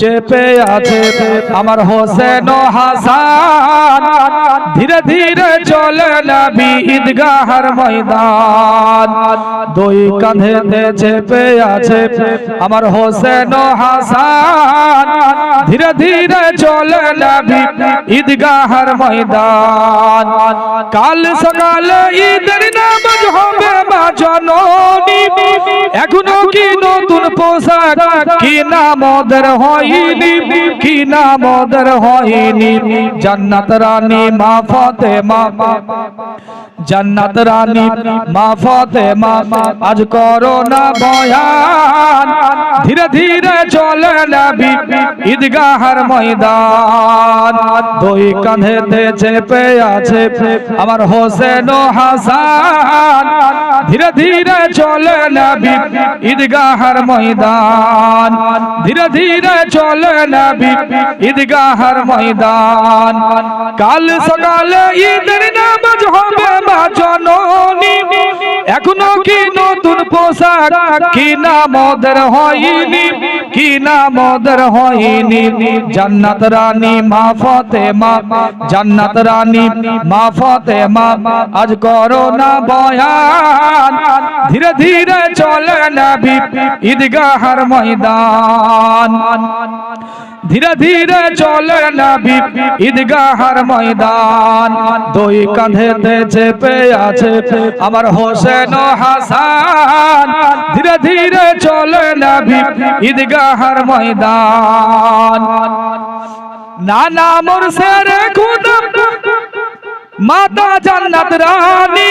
চেপে আছে আমার হোসেন হাসান। ধীরে ধীরে চলে নবী ঈদগাহর ময়দান। দুই কাঁধেতে চেপে আছে আমার হোসেন হাসান। ধীরে ধীরে চলে নবী ঈদগাহর ময়দান। কাল সকালে ঈদের নামাজ হবে মা জননী। এখনও কি নতুন পোশাক কি ওদের হয়নি কি ওদের হয়নি। জান্নাত রানী মা ফাতেমা, জান্নাত রানী মা ফাতেমা, আজ করো না বয়ান। ধীরে ধীরে চলে নবী ঈদগাহর ময়দান। দুই কাঁধেতে চেপে আছে আমার হোসেন ও হাসান। ধীরে ধীরে চলে নবী ঈদগাহর ময়দান। ধীরে ধীরে চলে নবী ঈদগাহর ময়দান। কাল সকালে ঈদের নামাজ হবে মা এখনও কি নতুন পোশাক? কি নাম ওদের হয়নি? কি নাম ওদের হয়নি? জান্নাত রানী মা ফাতেমা, জান্নাত রানী মা ফাতেমা, আজ করো না বয়ান। ধীরে ধীরে চলে নবী ঈদগাহর ময়দান। ধীরে ধীরে চলে নবী ঈদগাহর ময়দান। দুই কাঁধেতে চেপে আছে আমার হোসেন হাসান। ধীরে ধীরে চলে নবী ঈদগাহর ময়দান। নানা মুরসের খুদা মাতা জান্নাত রানী।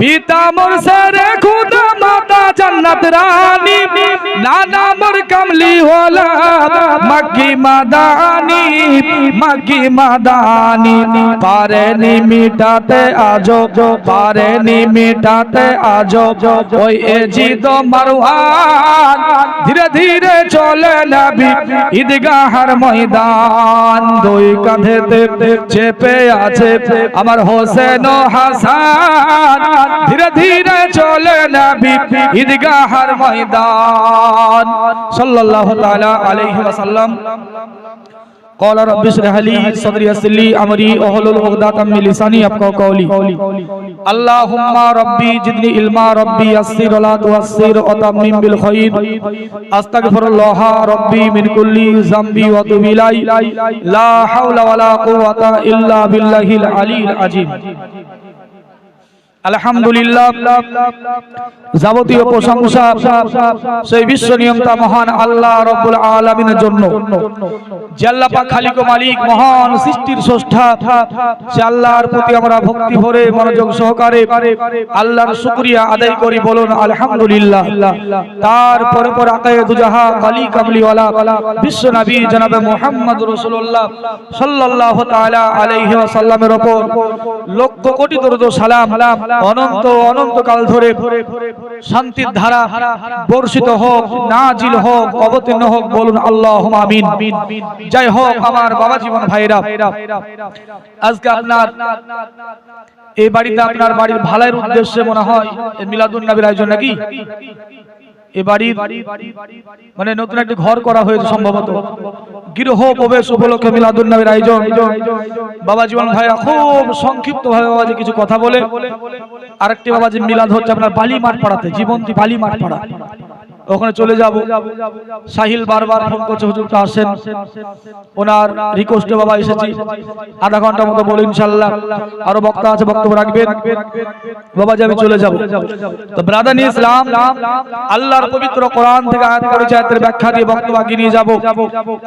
পিতা মুরসের খুদা, মাতা জান্নাত রানী। নানা মোর কমলি ওলা মক্কি মাদানি মক্কি মাদানি। পারে নি মিটাতে আজো পারে নি মিটাতে আজো। ওই এজিদ মারওয়ান ধীরে ধীরে চলে নবী, ঈদগাহর ময়দান। দুই কাঁধেতে চেপে আছে আমার হোসেন হাসান ধীরে ধীরে চলে নবী ঈদগাহর ময়দান। সাল্লাল্লাহু তাআলা আলাইহি ওয়াসাল্লাম قال رب اشرح لي صدري يسر لي امري واحلل عقدة من لساني يفقهوا قولي اللهم ربي زدني علما ربي يسر ولا تعسر وتمم بالخير استغفر الله ربي من كل ذنب واتوب اليه لا حول ولا قوة الا بالله العلي العظيم আলহামদুলিল্লাহ। আল্লাহর শুকরিয়া আদায় করি বলুন, আলহামদুলিল্লাহ। কামলিওয়ালা বিশ্ব নবী জনাবে মুহাম্মদ ওয়াসাল্লামের উপর লক্ষ কোটি দরুদ সালাম অনন্ত অনন্ত কাল ধরে শান্তির ধারা বর্ষিত হোক, নাজিল হোক, অবতীর্ণ হোক বলুন আল্লাহ আমিন। যাই হোক, আমার বাবা জীবন ভাইরা, আজকে আপনার এই বাড়িতে আপনার বাড়ির ভালাইয়ের উদ্দেশ্যে মনে হয় মিলাদুল নবীর আয়োজন নাকি? এ বাড়ির মানে নতুন একটি ঘর করা হয়েছে সম্ভবত। গৃহ প্রবেশ উপলক্ষে মিলাদুন নবীর আয়োজন। বাবা জীবন ভাইয়া খুব সংক্ষিপ্ত ভাবে বাবাজি কিছু কথা বলে। আরেকটি বাবাজি মিলাদ হচ্ছে আপনার বালি মাঠ পাড়াতে, জীবন্তী বালি মাঠ পাড়া। ওখানে চলে যাব। সাহিল বারবার ফোন করছে, হুজুরটা আসেন। ওনার রিকোয়েস্টে বাবা এসেছি। আধা ঘণ্টা মতো বলে ইনশাল্লাহ আরও বক্তা আছে, বক্তব্য রাখবেন। বাবাজি, আমি চলে যাব। তো ব্রাদার ইসলাম আল্লাহর পবিত্র কোরআন থেকে আয়াত করেছে আয়াতের ব্যাখ্যা দিয়ে বক্তব্য আগিয়ে নিয়ে যাব।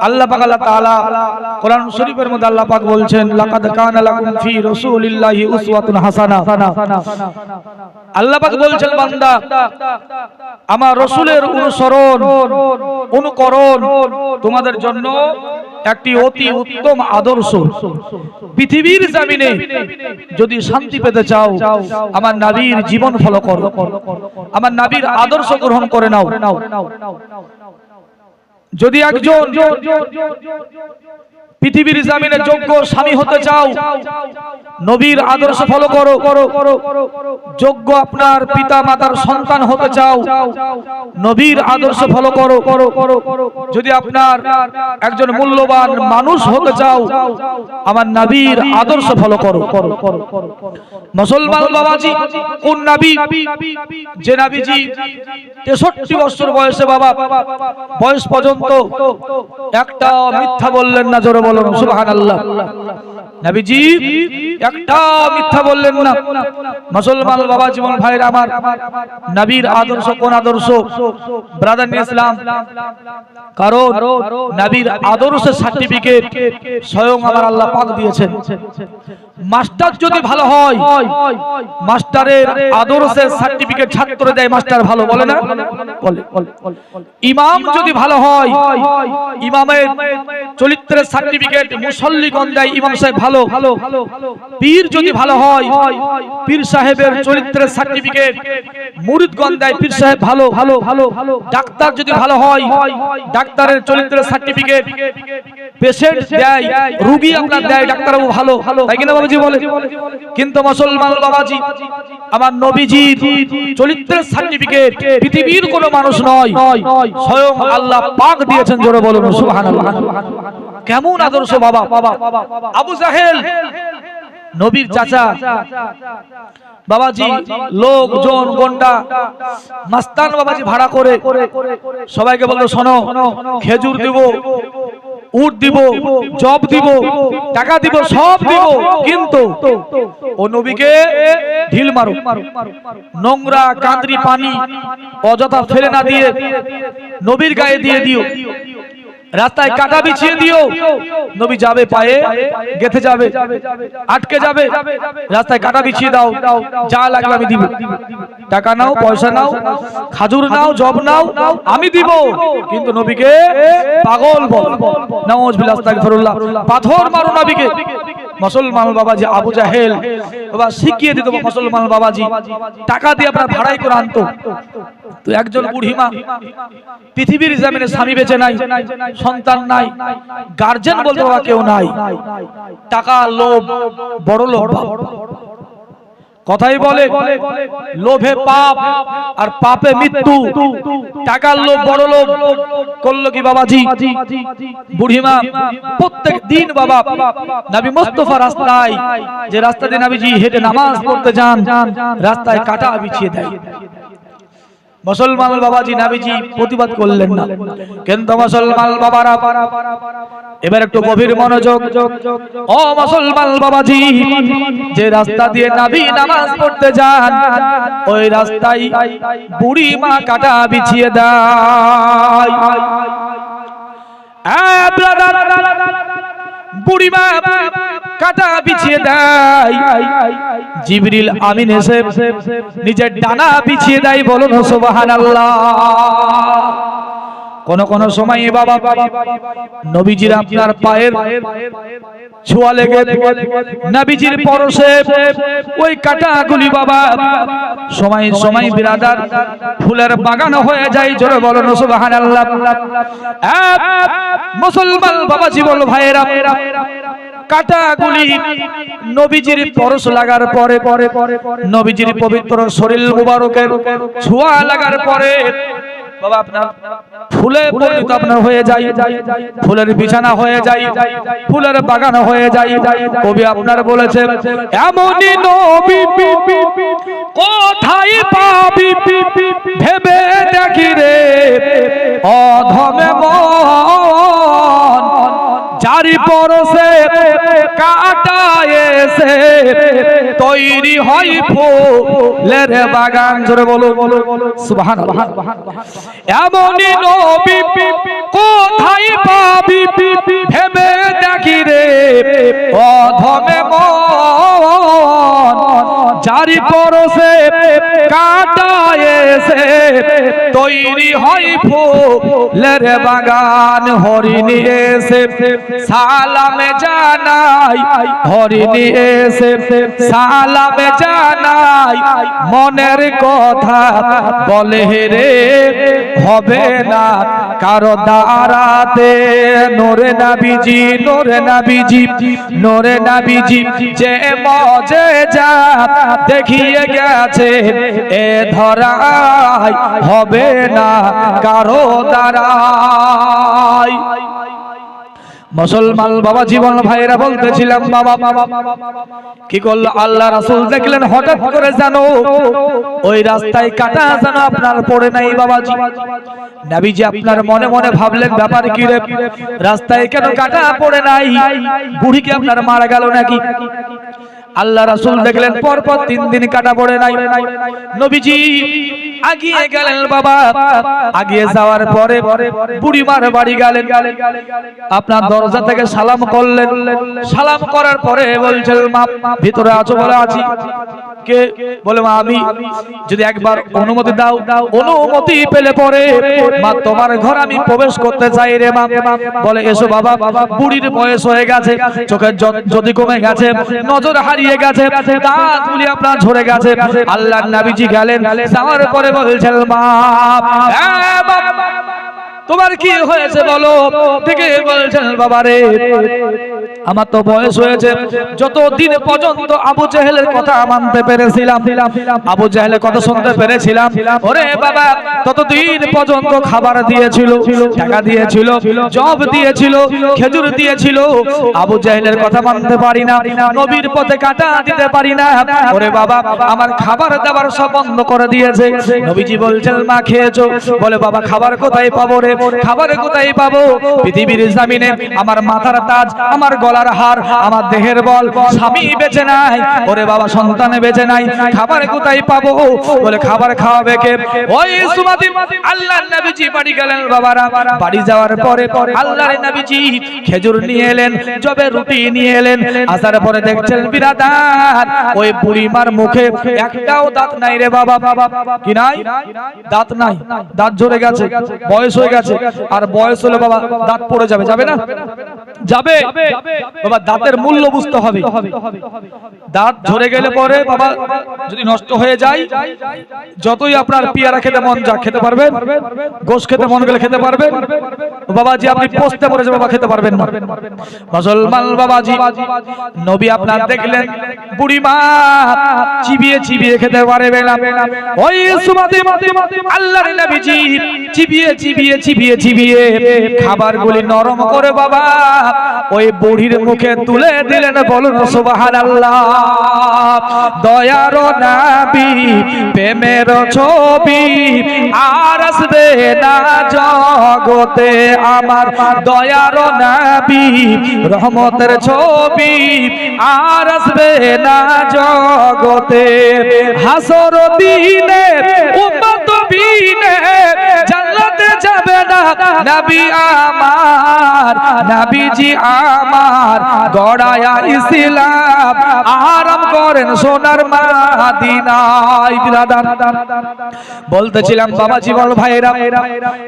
আল্লাহ পাক, আল্লাহ তাআলা কোরআন শরীফের মধ্যে আল্লাহ পাক বলছেন, লাকাদ কানা লাকুম ফি রাসূলিল্লাহি উসওয়াতুন হাসানা। আল্লাহ পাক বলছেন, বান্দা, আমার রসুলের অনুসরণ অনুকরণ তোমাদের জন্য একটি অতি উত্তম আদর্শ। পৃথিবীর জামিনে যদি শান্তি পেতে চাও, আমার নাবির জীবন ফলো করো। আমার নাবির আদর্শ গ্রহণ করে নাও। যদি একজন পৃথিবীর জামিনে যোগ্য স্বামী হতে চাও, নবীর আদর্শ ফলো করো। করো করো যোগ্য আপনার পিতা মাতার সন্তান হতে চাও, নবীর আদর্শ ফলো করো করো করো। যদি আপনার একজন মূল্যবান মানুষ হতে চাও, আমার নবীর আদর্শ ফলো করো। মুসলমান বাবাজি, কোন নবী? যে নবীজি তেষট্টি বছর বয়সে বাবা, বয়স পর্যন্ত একটা মিথ্যা বললেন না, জোরে বলুন একটা মিথ্যা বললেন না। মুসলমান বাবা, জীবন ভাইয়ের আমার, নবীর আদর্শ কোন আদর্শ? ব্রাদার ইসলাম কারণ নবীর আদর্শের সার্টিফিকেট স্বয়ং আমার আল্লাহ পাক দিয়েছেন। মাস্টার যদি ভালো হয়, মাস্টারের আদর্শের সার্টিফিকেট ছাত্র দেয়, মাস্টার ভালো বলে না? ইমাম যদি ভালো হয় চরিত্রের সার্টিফিকেট দেয়, ইমাম সাহেব ভালো। পীর যদি ভালো হয়, পীর সাহেবের চরিত্রের সার্টিফিকেট দেয়, পীর সাহেব ভালো। ভালো ভালো ডাক্তার যদি ভালো হয়, ডাক্তারের চরিত্রের সার্টিফিকেট পেশেন্ট দেয় রুগী আপনার দেয় ডাক্তারবাবু ভালো। ভালো তাই কিনা বাবাজি বলে কিন্তু মুসলমান বাবাজি আমার নবীজির চরিত্রের সার্টিফিকেট পৃথিবীর কোনো মানুষ নয় স্বয়ং আল্লাহ পাক দিয়েছেন জোরে বলুন সুবহানাল্লাহ। কেমন আদর্শ বাবা? বাবা আবু জাহেল নবীর চাচা। বাবাজি লোকজন গন্ডা মাস্তান বাবাজি ভাড়া করে সবাইকে বলতো শোনো খেজুর দিব। উট দিব জব দিব টাকা দিব সব দিব। কিন্তু ও নবীকে ঢিল মারো নোংরা কাঁদরি পানি অযথা ফেলে না দিয়ে নবীর গায়ে দিয়ে দিও। রাস্তায় কাটা বিছিয়ে দিও। নবী যাবে পায়ে গেথে যাবে আটকে যাবে। রাস্তায় কাটা বিছিয়ে দাও। যা লাগবে আমি দিব। টাকা নাও পয়সা নাও খাজুর নাও জব নাও আমি দিব। কিন্তু নবীকে পাগল বল। নওয়াজ বিল। আস্তাগফিরুল্লাহ। পাথর মারো নবীকে। মুসলমান বাবাজি আবু জাহেল। বাবা শিখিয়ে দিত মুসলমান বাবাজি। টাকা দিয়ে আপনার ভাড়াই করে আনতো। তো একজন বুড়িমা পৃথিবীর জামিনে স্বামী বেঁচে নাই সন্তান নাই গার্জেন বলতে বাবা কেউ নাই। টাকা, লোভ, বড় লোভ কথাই বলে, লোভে পাপ আর পাপে মৃত্যু। টাকার লোভ, বড় লোভ, করল কি বাবাজি? বুড়িমা, প্রত্যেক দিন বাবা, নবী মোস্তফা রাস্তায়, যে রাস্তা দিয়ে নবীজি হেঁটে নামাজ পড়তে যান, রাস্তায় কাটা বিছিয়ে দেয়। মুসলমান বাবাজি নাবিজি প্রতিবাদ করলেন না। কিন্তু মুসলমান বাবারা, এবার একটু গভীর মনোযোগ। ও মুসলমান বাবাজি, যে রাস্তা দিয়ে নাবি নামাজ পড়তে যান, ওই রাস্তায় বুড়ি মা কাটা বিছিয়ে দেয়। বুড়ি বুড়িমা কাটা বিছিয়ে দেয়। জিবরিল আমিন এসে নিজের ডানা বিছিয়ে দেয় বলুন, সুবহানাল্লাহ। কোন কোন সময় বাবা, নবীজির আপনার পায়ের ছোঁয়া লেগে নবীজির পরশে ওই কাটাগুলি বাবা, সময় সময় বিরাদার ফুলের বাগান হয়ে যায়, জোরে বলুন, সুবহানাল্লাহ। মুসলমান বাবা, জীবন ভাইয়েরা কাটাগুলি নবীজির পরশ লাগার পরে পরে পরে নবীজির পবিত্র শরীর মুবারকের ছোঁয়া লাগার পরে ফুলে হয়ে ফুলের বিছানা হয়ে ফুলের বাগান হয়ে কবি আপনার বলেছে এমনই নবী কোথায় পাবি ভেবে দেখি রে, অধমে মন জারি পরশে কাটা এসে তৈরি হয় ফুলের বাগান। জোরে বলো সুবহানাল্লাহ। এমনই নবী কোথায় পাবি ভেবে দেখি রে। অধমে মন জারি পরশে কাটায় এসে তৈরি হয় ফুলের বাগান। হরিণী এসে সালামে জানাই হরিণী এসে সালামে জানাই, মনের কথা বলে রে, হবে না কারও দাঁড়াতে নোরে নাবিজি নোরে নাবিজি নোরে নাবিজি, যে মজে যা দেখিয়ে গেছে, এ ধরাই হবে না কারও দাঁড়াই মুসলমান বাবা জীবন ভাইরা বলতেছিলাম, বাবা, কি করল? আল্লাহ রাসুল দেখলেন, হঠাৎ করে জানো ওই রাস্তায় কাটা যেন আপনার পড়ে নাই, বাবাজি। নবীজি আপনার মনে মনে ভাবলেন, ব্যাপার কি রে? রাস্তায় কেন কাটা পড়ে নাই? বুড়ি কি আপনার মারা গেল নাকি? আল্লাহ রাসুল দেখলেন পর পর তিন দিন কাটা পড়ে নাই। নবীজি আগিয়ে গেলেন বাবা। আগিয়ে যাওয়ার পরে বুড়িমার বাড়ি গেলেন। আপনার দরজা থেকে সালাম করলেন। সালাম করার পরে বলছেন মা ভিতরে আছো বলে আছি। কে বলে মা আমি যদি একবার অনুমতি দাও অনুমতি পেলে পরে মা তোমার ঘর আমি প্রবেশ করতে চাই রে মা। বলে এসো বাবা বুড়ির বয়স হয়ে গেছে চোখের যদি কমে গেছে নজর হারিয়ে গেছে দাঁতগুলি আপনার ঝরে গেছে আল্লাহ নাবিজি গেলেন যাওয়ার পরে বলছেন বাপ, তোমার কি হয়েছে বলো? থেকে বলছেন বাবারে। আমার তো বয়স হয়েছে। যত দিন পর্যন্ত আবু জাহেলের কথা মানতে পেরেছিলাম আবু জাহেলের কথা শুনতে পেরেছিলাম ওরে বাবা ততদিন পর্যন্ত খাবার দিয়েছিল টাকা দিয়েছিল জব দিয়েছিল খেজুর দিয়েছিল। আবু জাহেলের কথা মানতে পারি না নবীর পথে কাটা দিতে পারি না। ওরে বাবা আমার খাবার দাবার সব বন্ধ করে দিয়েছে। নবীজি বলছেন মা খেয়েছো? বলে বাবা খাবার কোথায় পাবো রে? খাবার কোথায় পাবো? পৃথিবীর জামিনে আমার মাথার তাজ, আমার গলার হার, আমার দেহের বল। স্বামী বেঁচে নাই, ওরে বাবা, সন্তানে বেঁচে নাই খাবার কোথায় পাবো? বলে খাবার খাওয়াবে কে? ওই সুমাতি আল্লাহর নবীজি বাড়ি গেলেন বাবারা। বাড়ি যাওয়ার পরে আল্লাহর নবীজি খেজুর নিয়ে এলেন জবে রুটি নিয়ে এলেন। আসার পরে দেখছেন বিরাদার, ওই বুড়িমার মুখে একটাও দাঁত নাই রে বাবা বাবা। কি নাই? দাঁত নাই, দাঁত ঝরে গেছে, বয়স হয়ে গেছে। আর বয়স হলে বাবা দাঁত পড়ে যাবে যাবে না? যাবে। বাবা, দাঁতের মূল্য বুঝতে হবে। দাঁত ঝরে গেলে পরে বাবা যদি নষ্ট হয়ে যায়, যতই আপনার পিয়ারা খেতে মন যা খেতে পারবেন, গোশ খেতে মন গেলে খেতে পারবেন বাবাজি আপনি পোস্টে পড়ে যে বাবা, খেতে পারবেন না। মুসলমান বাবাজি, নবী আপনার দেখলেন বুড়ি মা চিবিয়ে চিবিয়ে খেতে পারবে না ওই সুমাতি, আল্লাহর নবীজি চিবিয়ে চিবিয়ে চিবিয়ে চিবিয়ে খাবারগুলি নরম করে বাবা, ওই বুড়ির মুখে তুলে দিলেন বলুন, সুবহানাল্লাহ। দয়ার নাবি, প্রেমের ছবি, আর আসবে না জগতে আমার। দয়ার নাবি, রহমতের ছবি, আর আসবে না জগতে। হাসর দিনে, উম্মত বিনে যাবে না নবী আমার নবীজি আমার গড়ায়া ইসলাম আরাম করেন সোনার মাদিনায়। দিলাদার বলতেছিলাম বাবা জীবন ভাইরা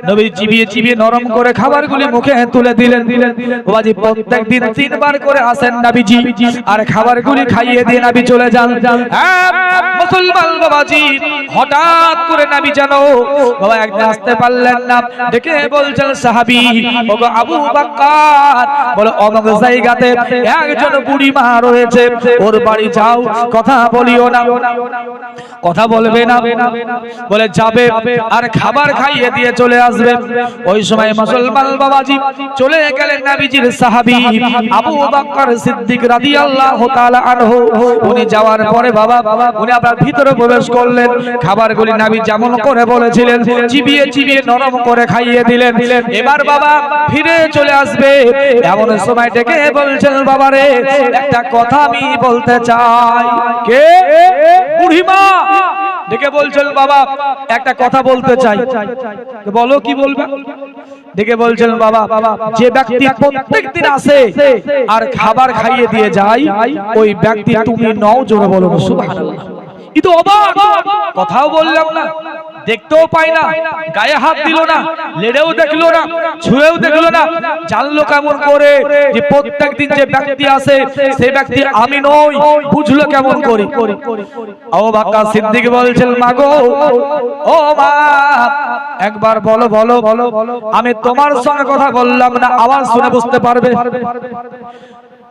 নবী চিবিয়ে চিবিয়ে নরম করে খাবারগুলি মুখে তুলে দিলেন। বাবাজি প্রত্যেক দিন তিনবার করে আসেন নবীজি আর খাবারগুলি খাইয়ে দিয়ে নবী চলে যান। হ্যাঁ, মুসলমান বাবাজি হঠাৎ করে নবী জানো বাবা একদিন আসতে পারলেন না। দেখে বলছেন সাহাবী, ওগো আবু বাক্কার, বলে অমুক জায়গাতে একজন বুড়ি মা রয়েছে, ওর বাড়ি যাও, কথা বলিও না। কথা বলবে না। বলে যাবে, আর খাবার খাইয়ে দিয়ে চলে আসবে। ওই সময় মুসলমান বাবাজি চলে গেলেন নবীজির সাহাবী, আবু বকর সিদ্দিক উনি যাওয়ার পরে বাবা, উনি ভিতরে প্রবেশ করলেন। খাবারগুলি নবী যেমন করে বলেছিলেন, চিবিয়ে চিবিয়ে নরম করে খাইয়ে দিলেন। এবার বাবা ফিরে চলে আসবে। এমন সময় ডেকে বলছেন বাবারে একটা কথা আমি বলতে চাই। কে? বুড়িমা। ডেকে বলছেন, বাবা, একটা কথা বলতে চাই। বলো, কি বলবে? ডেকে বলছেন, বাবা, যে ব্যক্তি প্রত্যেক দিন আসে আর খাবার খাইয়ে দিয়ে যায়, ওই ব্যক্তি তুমি নও, জোরে বলো সুবহানাল্লাহ। ই তো অবাক, কথাও বললাম না। দেখতেও পাই না গায়ে হাত দিল না লেড়েও দেখল না ছুঁয়েও দেখল না। জানলো কেমন করে যে প্রত্যেক দিন যে ব্যক্তি আসে সেই ব্যক্তি আমি নই বুঝলো কেমন করে? ও বাক্কা সিদ্দিক বলছেন মাগো ও মা একবার বলো বলো বলো আমি তোমার সঙ্গে কথা বললাম না আওয়াজ শুনে বুঝতে পারবে।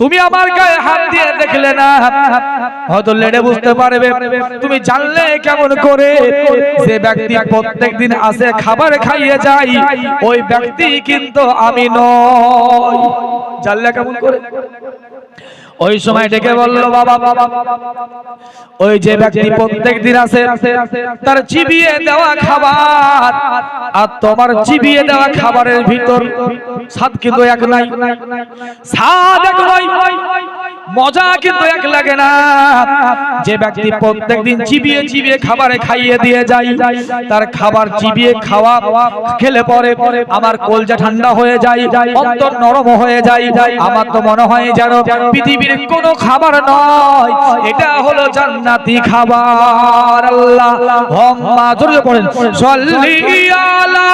তুমি আমার গায়ে হাত দিয়ে দেখলে না। হয়তো লেড়ে বুঝতে পারবে, তুমি জানলে কেমন করে যে ব্যক্তি প্রত্যেক দিন আসে খাবার খাইয়ে যাই ওই ব্যক্তি কিন্তু আমি নয়। জানলে কেমন করে? ওই সময় ডেকে বলল বাবা বাবা ওই যে ব্যক্তি প্রত্যেক দিন আসে তার চিবিয়ে দেওয়া খাবার। আর তোমার চিবিয়ে দেওয়া খাবারের ভিতর স্বাদ কিন্তু এক নাই। স্বাদ এক নয় মজা কিন্তু এক লাগে না। যে ব্যক্তি প্রত্যেক দিন চিবিয়ে চিবিয়ে খাবারে খাইয়ে দিয়ে যায়। তার খাবার চিবিয়ে খাওয়া খেলে পরে আমার কলজা ঠান্ডা হয়ে যায়। অন্তর নরম হয়ে যায়। আমার তো মনে হয় যেন পৃথিবীর কোনো খাবার নয়। এটা হলো জান্নাতি খাবার, আল্লাহ। হম্মা, জোরে পড়েন। সল্লি আলা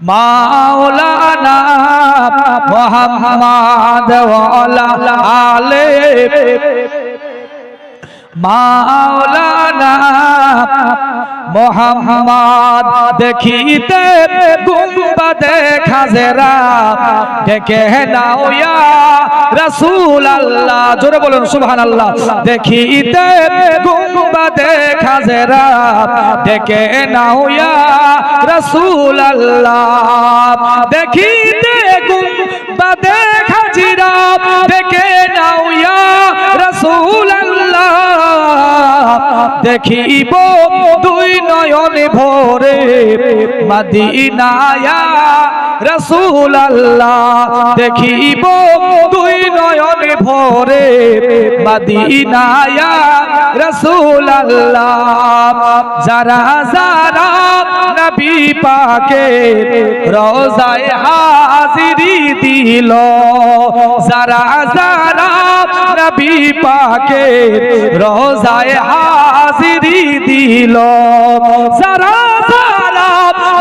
মাওলানা মোহাম্মদ ওয়ালা আলে মাওলানা মোহাম্মদ দেখিতে গুম্বাদে খাজেরা ডেকে নাও ইয়া রাসূল আল্লাহ জোরে বলুন, সুবহানাল্লাহ। দেখিতে গুম্বাদে খাজেরা ডেকে নাও ইয়া রাসূল আল্লাহ দেখিতে গুম্বাদে খাজিরা ডেকে নাও ইয়া রাসূল দেখিব দুই নয়ন ভরে মদিনায়া রসুল আল্লাহ দেখিব দুই নয়ন ভরে মদিনায়া রসুল আল্লাহ যারা যারা নবী পাকে রোজায় হাজিরি দিল। যারা যারা নবী পাকে রোজায় হাজিরি দিল। যারা যারা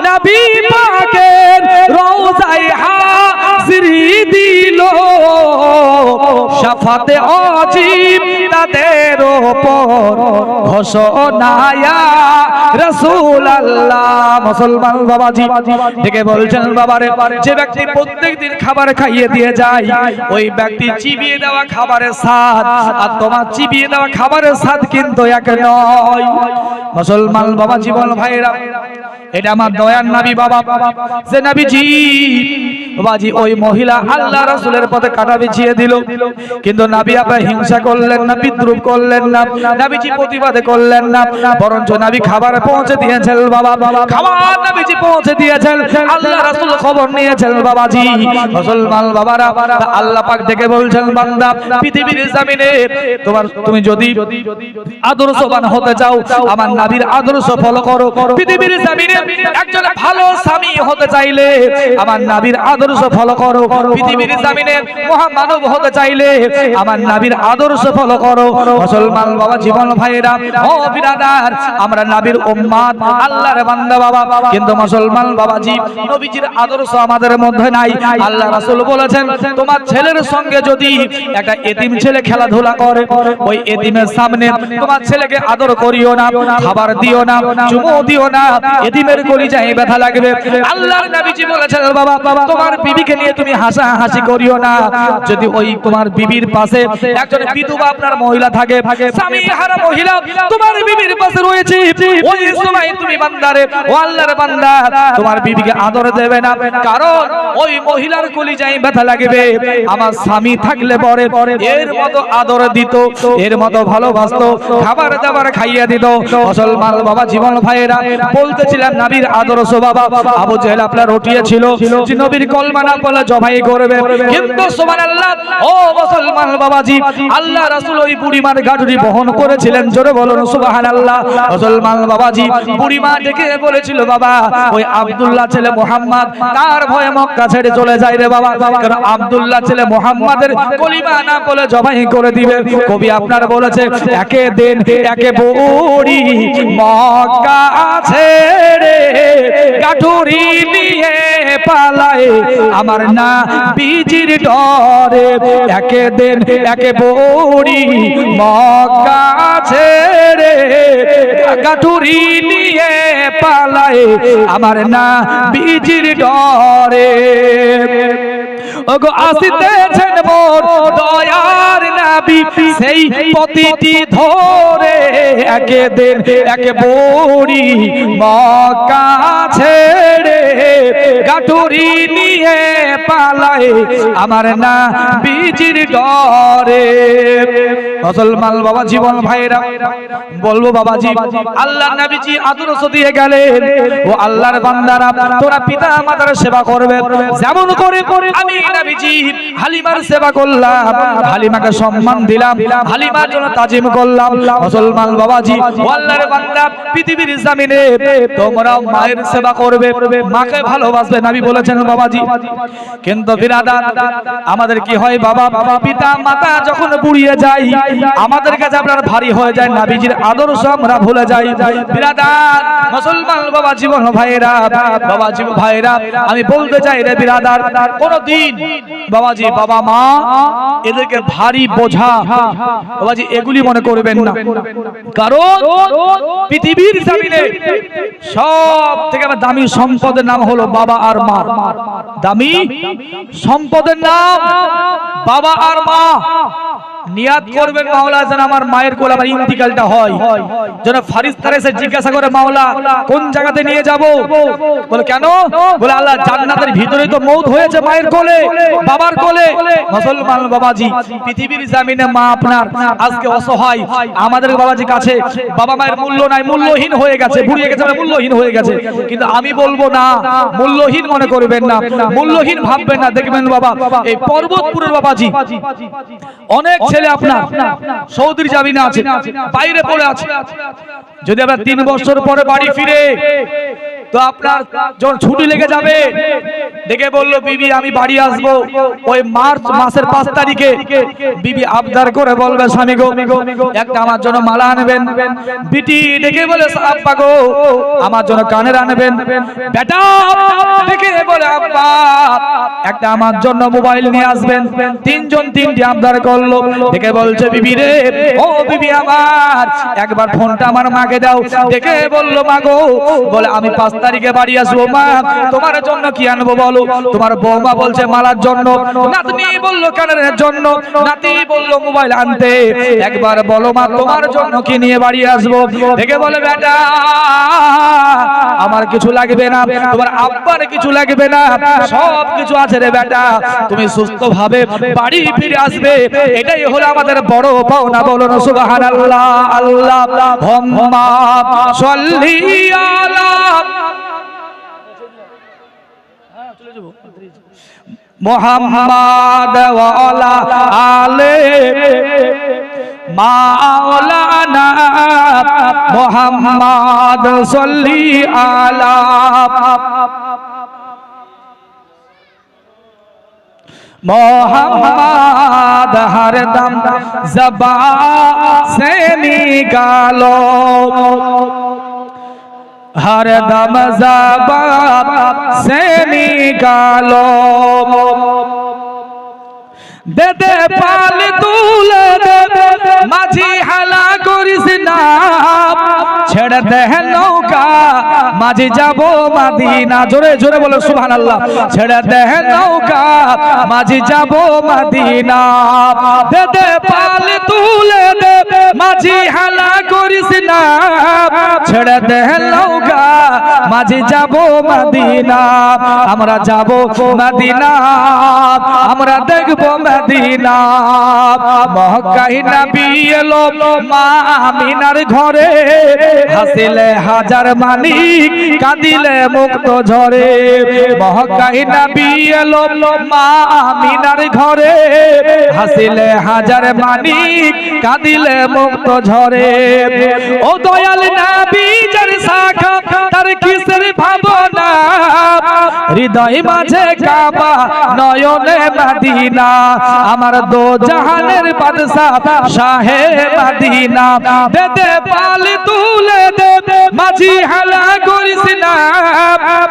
নবী পাকে রোজায় হাজিরি দিল। সাফাতে অজীব তাদের ওপর ঘোষণায়া। রসুল আল্লাহ মুসলমান বাবাজি থেকে বলছেন, বাবারে, যে ব্যক্তি প্রত্যেক দিন খাবার খাইয়ে দিয়ে যায়, ওই ব্যক্তি চিবিয়ে দেওয়া খাবারের স্বাদ, আর তোমার চিবিয়ে দেওয়া খাবারের স্বাদ কিন্তু এক নয়। মুসলমান বাবা জীবন ভাইরা, এটা আমার দয়ার নাবি বাবা। সে নাবিজি, বাবাজি, ওই মহিলা আল্লাহ রাসূলের পথে কাটা বিছিয়ে দিল। কিন্তু নাবি আপা হিংসা করলেন না, বিদ্রুপ করলেন না, নাবিজি প্রতিবাদে করলেন না, বরঞ্চ নাবি খাবার পৌঁছে দিয়েছেন বাবা বাবা। খাবার নাবিজি পৌঁছে দিয়েছেন, আল্লাহ রাসূল খবর নিয়েছেন বাবাজি। মুসলমান বাবারা, আল্লাহ পাক ডেকে বলছেন, বান্দা, পৃথিবীর জমিনে তোমার তুমি যদি আদর্শবান হতে চাও, আমার নাবির আদর্শ ফলো করো। পৃথিবীর জমিনে একজন ভালো স্বামী হতে চাইলে আমার নাবির আদর্শ ফলো করো। পৃথিবীর জমিনে মহামানব হতে চাইলে আমার নাবির আদর্শ ফলো করো। মুসলমান বাবা জীবন ভাইরা ও বিরাদার আমরা নাবির উম্মাদ আল্লাহর বান্দা বাবা। কিন্তু মুসলমান বাবাজি নবীজির আদর্শ আমাদের মধ্যে নাই। আল্লাহ রাসূল বলেছেন তোমার ছেলের সঙ্গে যদি একটা এতিম ছেলে খেলাধুলা করে ওই এতিমের সামনে তোমার ছেলেকে আদর করিও না খাবার দিও না চুমু দিও না এতিমের কলিজায় ব্যথা লাগবে। আল্লাহর নবীজি বলেছেন বাবা তোমার বিবিকে নিয়ে তুমি হাসা হাসি করিও না। যদি ওই তোমার বিবির পাশে একজন বিধবা আপনার মহিলা থাকে, স্বামী হারা মহিলা, তোমার বিবির পাশে রয়েছে। ওই সময় তুমি বান্দারে, ও আল্লাহর বান্দা, তোমার বিবিকে আদর দেবে না। কারণ ওই মহিলার কলিজায় ব্যথা লাগবে। আমার স্বামী থাকলে পরে এর মতো আদর দিত, এর মতো ভালোবাসতো, খাবার দাবার খাইয়ে দিত। মুসলমান বাবা, জীবন ভাইয়েরা, বলতেছিলাম, নবীর আদর্শ বাবা, আবু জেহেল আপনার রটিয়েছিল নবীর কল কলমা না বলে জবাই করবে। কিন্তু সুবহানাল্লাহ ও মুসলমান বাবাজি আল্লাহ রাসূল ওই বুড়িমার গাড়ি বহন করেছিলেন জোরে বলুন সুবহানাল্লাহ। মুসলমান বাবাজি বুড়িমা ডেকে বলেছিল বাবা ওই আব্দুল্লাহ ছেলে মোহাম্মদ তার ভয়ে মক্কা ছেড়ে চলে যায় রে বাবা। কারণ আব্দুল্লাহ ছেলে মোহাম্মদের কলিমা না বলে জবাই করে দিবে? কবি আপনার বলেছে একে দিন একে বুড়ি মক্কা ছেড়ে কাঠুরি নিয়ে পালায়। আমার না, বিজির ডরে একে দিন একে বুড়ি মক্কা ছেড়ে কাঠুরি নিয়ে পালায় আমার না বিজির ডরে। ওগো আসিতেছেন মোর দয়ার নাবি, সেই প্রতিটি ধরে একে দিন একে বড়ি মক্কা গাঠুরি নিয়ে পালায় আমার না ডরে। মুসলমান বাবা, জীবন ভাইরা, বলব বাবাজি, আল্লাহ নবীজি ও আল্লাহর বান্দারা, তোরা পিতা মাতার সেবা করবে। যেমন করে আমি নবীজি হালিমার সেবা করলাম, হালিমাকে সম্মান দিলাম, হালিমার জন্য তাজিম করলাম। মুসলমান বাবাজি, ও আল্লাহর বান্দা, পৃথিবীর জমিনে তোমরা মায়ের সেবা করবে, মাকে ভালোবাসবে নবী বলেছেন, বাবাজি, কিন্তু বিরাদার, আমাদের কি হয়, বাবা? পিতা, মাতা যখন বুড়িয়ে যায়, আমাদের কাছে আপনার ভারী হয়ে যায়, নাবিজির আদর্শ আমরা ভুলে যাই। বিরাদার, মুসলমান বাবা জীবন ভাইরা বাবা জীবন ভাইরা আমি বলতে চাই রে বিরাদার, কোনদিন, বাবাজি, বাবা মা, এদেরকে ভারী বোঝা, বাবাজি, এগুলি মনে করবেন না। কারণ, পৃথিবীর সব থেকে দামি সম্পদের নাম হলো বাবা আর মা। দামি সম্পদের নাম বাবা আর মা। নিয়াত করবেন মাওলা যেন আমার মায়ের কোলে আমার ইন্তিকালটা হয়। যেন ফারিস্তার এসে জিজ্ঞাসা করে, মাওলা, কোন জায়গাতে নিয়ে যাব? বলে, কেন? বলে, আল্লাহ, জান্নাতের ভিতরে তো মৌত হয়েছে মায়ের কোলে, বাবার কোলে। মুসলমান বাবাজি, পৃথিবীর জামিনে মা আপনার, আজকে অসহায়। আমাদের বাবাজি কাছে, বাবা মায়ের মূল্য নাই, মূল্যহীন হয়ে গেছে বুড়িয়ে গেছে মানে মূল্যহীন হয়ে গেছে। কিন্তু আমি বলব না, মূল্যহীন মনে করবেন না, মূল্যহীন ভাববেন না। দেখবেন বাবা, এই পর্বতপুরের বাবাজি, অনেক ছেলে আপনার সৌদির জামিনে আছে বাইরে পড়ে আছে। যদি আবার তিন বছর পরে বাড়ি ফিরে তো আপনার যখন ছুটি লেগে যাবে, দেখে বলল, বিবি, আমি বাড়ি আসব। ওই মার্চ মাসের পাঁচ তারিখে বিবি আবদার করে বলবে, স্বামী গো, একটা আমার জন্য মালা আনবেন। বিটি ডেকে বলে, আব্বা গো, আমার জন্য কানের আনবেন। বেটা, ডেকে বলে, আব্বা, একটা আমার জন্য মোবাইল নিয়ে আসবেন। তিনজন তিনটি আবদার করল। দেখে বলছে, বিবি রে, ও বিবি আমার, একবার ফোনটা আমার মাকে দাও। দেখে বলল, মা গো, বলে, আমি পাঁচ তারিখে বাড়ি আসব, মা, তোমার জন্য কি আনব বলো? তোমার বৌমা বলছে মালার জন্য। নাতনি বলল কানের জন্য। নাতি বলল মোবাইল আনতে। একবার বলো মা, তোমার জন্য কি নিয়ে বাড়ি আসব? দেখে বলে, বেটা, আমার কিছু লাগবে না। তোমার আব্বার কিছু লাগবে না। সব কিছু আছে রে বেটা। তুমি সুস্থ ভাবে বাড়ি ফিরে আসবে। এটাই হলো আমাদের বড় পাওনা বলো না, সুবহানাল্লাহ, আল্লাহ। হুম্মা সাল্লি আলা মোহাম্মদ ওয়ালা আলে মাওলানা মোহাম্মদ সাল্লি আলা मोहम्मद हरदम जबा से निकालो हरदम जबा से निकालो দে দে, পাল তুলে দে। মাঝি হালা করিস না। ছেড়ে দে নৌকা। মাঝি যাব মাদিনা। জোরে জোরে বলো, সুবহানাল্লাহ। ছেড়ে দে নৌকা। মাঝি যাব মাদিনা। দে দে, পাল তুলে দে। মাঝি হালা করিস না। ছেড়ে দে নৌকা। মাঝি যাব মাদিনা। আমরা যাব মাদিনা। আমরা দেখব মদিনা। মহকাই নবী এলো মা আমিনার ঘরে। হাসিলে হাজার মানিক, কাঁদিলে মুক্ত ঝরে। মহকাই নবী এলো মা আমিনার ঘরে। হাসিলে হাজার মানিক, কাঁদিলে মুক্ত ঝরে। ও দয়াল নবী যার শাখা, তার কিসের ভাবনা? হৃদয় মাঝে কাবা নয়নে মাদিনা। আমার দো জাহানের বাদশাহ শাহে মাদিনা। বেদে পাল তুলে দে, মাঝি হালা করিস না।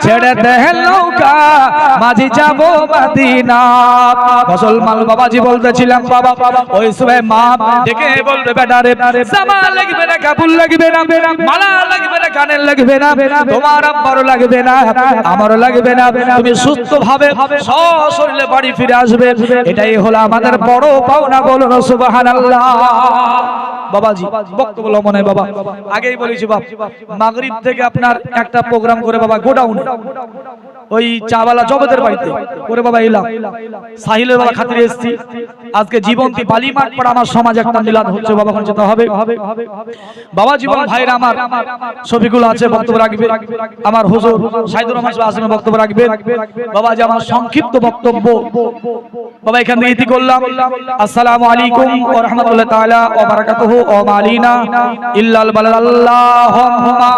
ছেড়ে দে নৌকা, মাঝি যাব মাদিনা। মুসলমান বাবাজি বলতেছিলাম, বাবা, ওই সময় মা ডেকে বলবে বেটারে জামা লাগবে না, কাপড় লাগবে না, মালা লাগবে না, কানের লাগবে না, তোমার আব্বারও লাগবে না, আমারও লাগবে না। তুমি সুস্থ ভাবে সশরীরে বাড়ি ফিরে আসবে। এটাই হলো আমাদের বড় পাওনা বলুন সুবহানাল্লাহ। বাবাজি, বক্তব্য মনে বাবা। আগেই বলেছি, বাপ। মাগরিব থেকে আপনার একটা প্রোগ্রাম করে বাবা, গোডাউন। ওই চাওয়ালা জগতের বাড়িতে। ওরে বাবা এলাম। সাহিলের বাবা খাতিরে এসেছি। আজকে জীবন্তী বালি মাঠ পড়া আমার সমাজ একটা মিলাদ হচ্ছে বাবা কোন যেতে হবে। বাবা জীবন ভাইরা আমার ছবিগুলো আছে বক্তব্য রাখবে। আমার হুজুর সাইদুর রহমান আসিমে বক্তব্য রাখবে বাবা যে আমার সংক্ষিপ্ত বক্তব্য। বাবা এখান থেকে ইতি করলাম। আসসালামু আলাইকুম ওয়া রাহমাতুল্লাহি তাআলা ওয়া বারাকাতুহু। ওয়া মালিনা ইল্লাল বালাল্লাহুম্মা